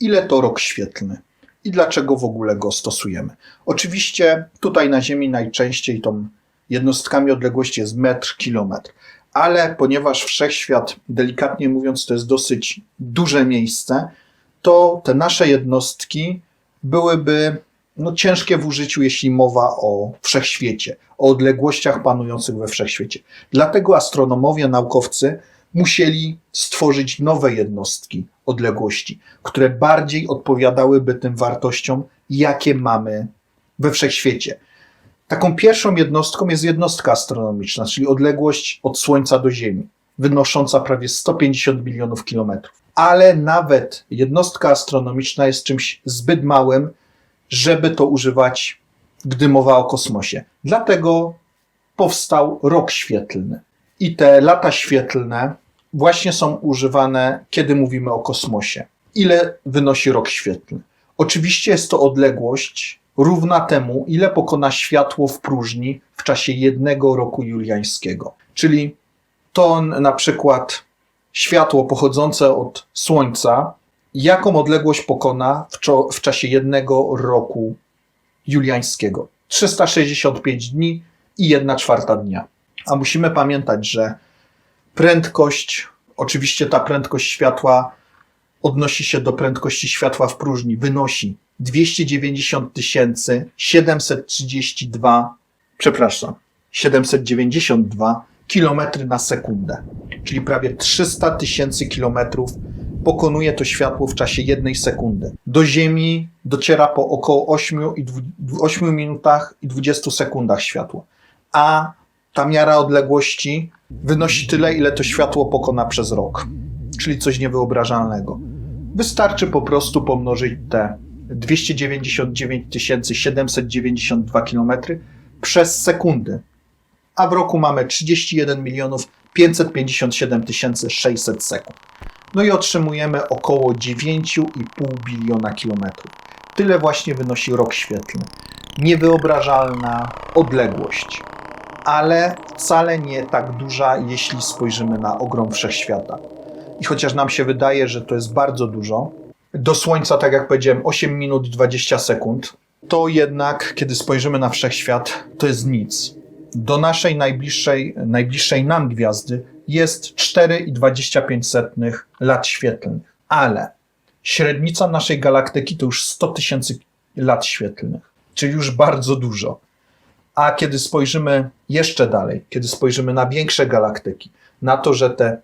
ile to rok świetlny i dlaczego w ogóle go stosujemy. Oczywiście tutaj na Ziemi najczęściej tą jednostkami odległości jest metr, kilometr, ale ponieważ wszechświat, delikatnie mówiąc, to jest dosyć duże miejsce, to te nasze jednostki byłyby no, ciężkie w użyciu, jeśli mowa o wszechświecie, o odległościach panujących we wszechświecie. Dlatego astronomowie, naukowcy musieli stworzyć nowe jednostki odległości, które bardziej odpowiadałyby tym wartościom, jakie mamy we wszechświecie. Taką pierwszą jednostką jest jednostka astronomiczna, czyli odległość od Słońca do Ziemi, wynosząca prawie 150 milionów kilometrów. Ale nawet jednostka astronomiczna jest czymś zbyt małym, żeby to używać, gdy mowa o kosmosie. Dlatego powstał rok świetlny. I te lata świetlne właśnie są używane, kiedy mówimy o kosmosie. Ile wynosi rok świetlny? Oczywiście jest to odległość równa temu, ile pokona światło w próżni w czasie jednego roku juliańskiego. Czyli to na przykład światło pochodzące od Słońca, jaką odległość pokona w, czo- w czasie jednego roku juliańskiego? 365 dni i 1 czwarta dnia. A musimy pamiętać, że prędkość, oczywiście ta prędkość światła odnosi się do prędkości światła w próżni, wynosi 290 732, przepraszam, 792 km na sekundę, czyli prawie 300 tysięcy kilometrów pokonuje to światło w czasie jednej sekundy. Do Ziemi dociera po około 8, i dwu- 8 minutach i 20 sekundach światło, a ta miara odległości wynosi tyle, ile to światło pokona przez rok, czyli coś niewyobrażalnego. Wystarczy po prostu pomnożyć te 299 792 km przez sekundy, a w roku mamy 31 milionów 557 600 sekund. No i otrzymujemy około 9,5 biliona kilometrów. Tyle właśnie wynosi rok świetlny. Niewyobrażalna odległość, ale wcale nie tak duża, jeśli spojrzymy na ogrom wszechświata. I chociaż nam się wydaje, że to jest bardzo dużo, do Słońca, tak jak powiedziałem, 8 minut 20 sekund, to jednak, kiedy spojrzymy na wszechświat, to jest nic. Do naszej najbliższej, najbliższej nam gwiazdy jest 4,25 lat świetlnych. Ale średnica naszej galaktyki to już 100 tysięcy lat świetlnych, czyli już bardzo dużo. A kiedy spojrzymy jeszcze dalej, kiedy spojrzymy na większe galaktyki, na to, że te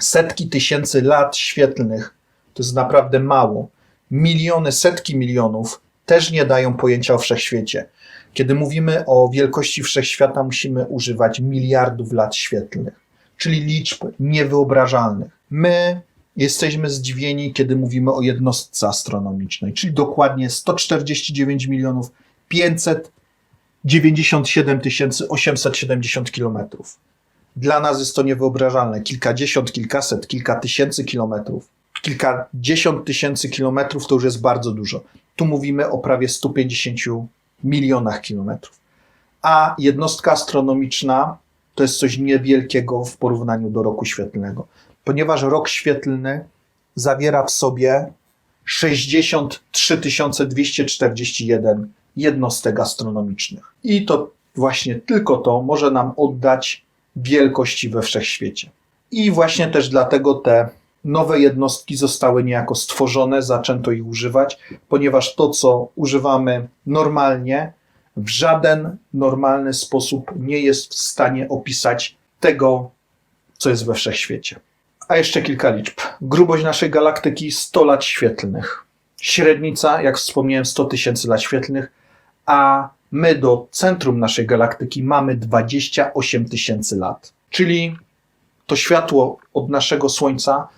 setki tysięcy lat świetlnych to jest naprawdę mało. Miliony, setki milionów też nie dają pojęcia o wszechświecie. Kiedy mówimy o wielkości wszechświata, musimy używać miliardów lat świetlnych, czyli liczb niewyobrażalnych. My jesteśmy zdziwieni, kiedy mówimy o jednostce astronomicznej, czyli dokładnie 149 milionów 597 870 kilometrów. Dla nas jest to niewyobrażalne. Kilkadziesiąt, kilkaset, kilka tysięcy kilometrów. Kilkadziesiąt tysięcy kilometrów to już jest bardzo dużo. Tu mówimy o prawie 150 milionach kilometrów. A jednostka astronomiczna to jest coś niewielkiego w porównaniu do roku świetlnego, ponieważ rok świetlny zawiera w sobie 63 241 jednostek astronomicznych. I to właśnie tylko to może nam oddać wielkości we wszechświecie. I właśnie też dlatego te nowe jednostki zostały niejako stworzone, zaczęto ich używać, ponieważ to, co używamy normalnie, w żaden normalny sposób nie jest w stanie opisać tego, co jest we wszechświecie. A jeszcze kilka liczb. Grubość naszej galaktyki 100 lat świetlnych. Średnica, jak wspomniałem, 100 tysięcy lat świetlnych, a my do centrum naszej galaktyki mamy 28 tysięcy lat. Czyli to światło od naszego Słońca,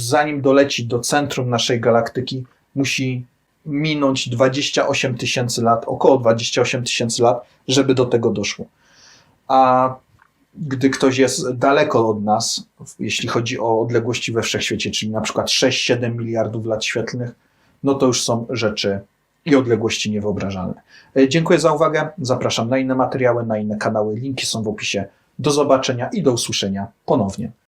zanim doleci do centrum naszej galaktyki, musi minąć 28 tysięcy lat, około 28 tysięcy lat, żeby do tego doszło. A gdy ktoś jest daleko od nas, jeśli chodzi o odległości we wszechświecie, czyli na przykład 6-7 miliardów lat świetlnych, no to już są rzeczy i odległości niewyobrażalne. E, Dziękuję za uwagę. Zapraszam na inne materiały, na inne kanały. Linki są w opisie. Do zobaczenia i do usłyszenia ponownie.